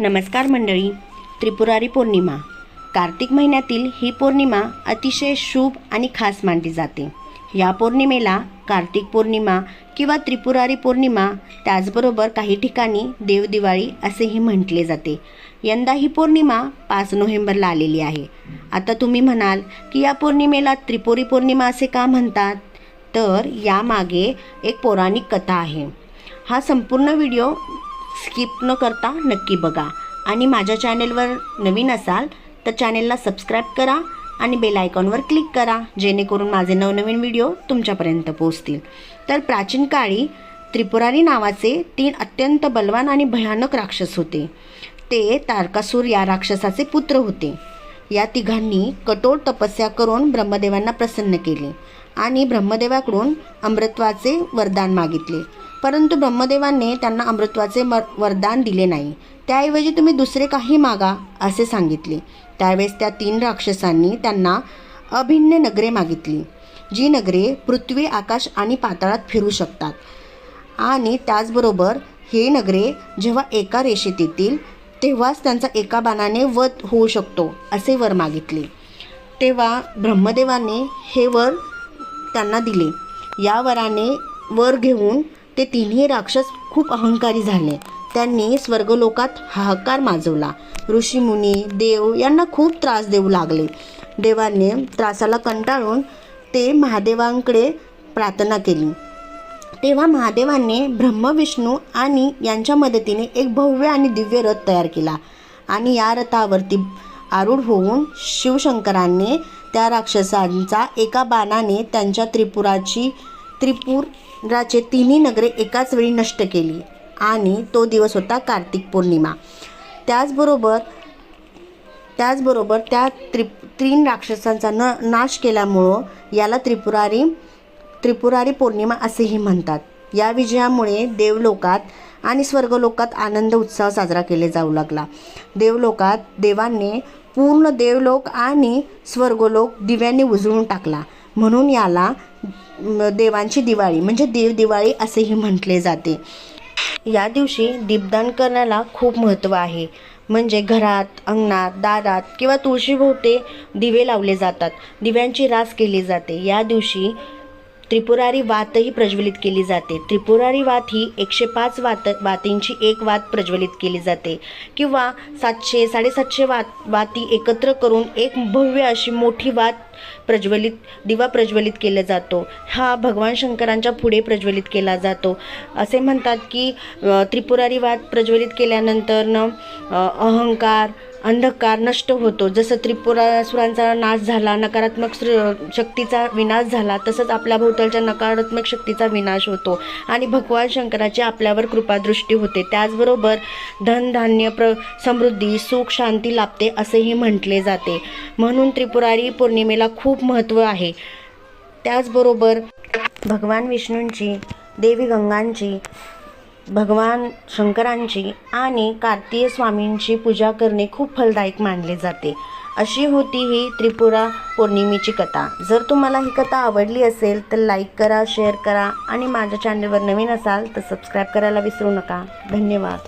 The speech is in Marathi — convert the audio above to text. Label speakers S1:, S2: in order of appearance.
S1: नमस्कार मंडळी. त्रिपुरारी पौर्णिमा. कार्तिक महिन्यातील ही पौर्णिमा अतिशय शुभ आणि खास मानली जाते. या पौर्णिमेला कार्तिक पौर्णिमा किंवा त्रिपुरारी पौर्णिमा त्याचबरोबर काही ठिकाणी देवदिवाळी असेही म्हटले जाते. यंदा ही पौर्णिमा पाच नोव्हेंबरला आलेली आहे. आता तुम्ही म्हणाल की या पौर्णिमेला त्रिपुरी पौर्णिमा असे का म्हणतात? तर यामागे एक पौराणिक कथा आहे. हा संपूर्ण व्हिडिओ स्किप न करता नक्की बघा. आणि माझ्या चॅनेलवर नवीन असाल तर चॅनेलला सबस्क्राईब करा आणि बेल आयकॉनवर क्लिक करा जेणेकरून माझे नवनवीन व्हिडिओ तुमच्यापर्यंत पोहोचतील. तर प्राचीन काळी त्रिपुरारी नावाचे तीन अत्यंत बलवान आणि भयानक राक्षस होते. ते तारकासूर या राक्षसाचे पुत्र होते. या तिघांनी कठोर तपस्या करून ब्रह्मदेवांना प्रसन्न केले आणि ब्रह्मदेवाकडून अमृत्वाचे वरदान मागितले. परंतु ब्रह्मदेवाने त्यांना अमृत्वाचे मर वरदान दिले नाही. त्याऐवजी तुम्ही दुसरे काही मागा असे सांगितले. त्यावेळेस त्या तीन राक्षसांनी त्यांना अभिन्न नगरे मागितली जी नगरे पृथ्वी आकाश आणि पाताळात फिरू शकतात. आणि त्याचबरोबर हे नगरे जेव्हा एका रेषेत येतील तेव्हाच त्यांचा एका बाणाने वध होऊ शकतो असे वर मागितले. तेव्हा ब्रह्मदेवाने हे वर त्यांना दिले. या वराने वर घेऊन ते तिन्ही राक्षस खूप अहंकारी झाले. त्यांनी स्वर्गलोकात हाहाकार माजवला. ऋषीमुनी देव यांना खूप त्रास देऊ लागले. देवाने त्रासाला कंटाळून ते महादेवांकडे प्रार्थना केली. तेव्हा महादेवाने ब्रह्मविष्णू आणि यांच्या मदतीने एक भव्य आणि दिव्य रथ तयार केला आणि या रथावरती आरूढ होऊन शिवशंकरांनी त्या राक्षसांचा एका बाणाने त्यांच्या त्रिपुराची त्रिपुराचे तिन्ही नगरे एकाच वेळी नष्ट केली आणि तो दिवस होता कार्तिक पौर्णिमा. त्याचबरोबर त्याचबरोबर त्या त्रि त्रीन राक्षसांचा न नाश केल्यामुळं याला त्रिपुरारी त्रिपुरारी पौर्णिमा असेही म्हणतात. या विजयामुळे देवलोकात आणि स्वर्गलोकात आनंद उत्सव साजरा केले जाऊ लागला. देवलोकात देवांनी पूर्ण देवलोक आणि स्वर्गलोक दिव्यांनी उजळून टाकला. म्हणून याला देवांची दिवाळी म्हणजे देव दिवाळी असेही म्हटले जाते. या दिवशी दीपदान करण्याला खूप महत्त्व आहे. म्हणजे घरात अंगणात दारात किंवा तुळशीभोवते दिवे लावले जातात. दिव्यांची रास केली जाते. या दिवशी त्रिपुरारी वातही प्रज्वलित केली जाते. त्रिपुरारी वात ही एकशे पाच वात वातींची एक वात प्रज्वलित केली जाते. किंवा सातशे साडेसातशे वात वाती एकत्र करून एक भव्य अशी मोठी वात प्रज्वलित दिवा प्रज्वलित केला जातो. हा भगवान शंकरांच्या पुढे प्रज्वलित केला जातो. असे म्हणतात की त्रिपुरारी वात प्रज्वलित केल्यानंतर न अहंकार अंधकार नष्ट होतो. जसं त्रिपुरासुरांचा नाश झाला नकारात्मक शक्तीचा विनाश झाला तसंच आपल्या भोवतालच्या नकारात्मक शक्तीचा विनाश होतो. आणि भगवान शंकराची आपल्यावर कृपादृष्टी होते. त्याचबरोबर धनधान्य प्र समृद्धी सुख शांती लाभते असेही म्हटले जाते. म्हणून त्रिपुरारी पौर्णिमेला खूप महत्त्व आहे. त्याचबरोबर भगवान विष्णूंची देवी गंगांची भगवान शंकरांची आणि कार्तिक स्वामींची पूजा करणे खूप फलदायक मानले जाते. अशी होती ही त्रिपुरा पौर्णिमेची कथा. जर तुम्हाला ही कथा आवडली असेल तर लाईक करा शेअर करा आणि माझ्या चॅनलवर नवीन असाल तर सबस्क्राईब करायला विसरू नका. धन्यवाद.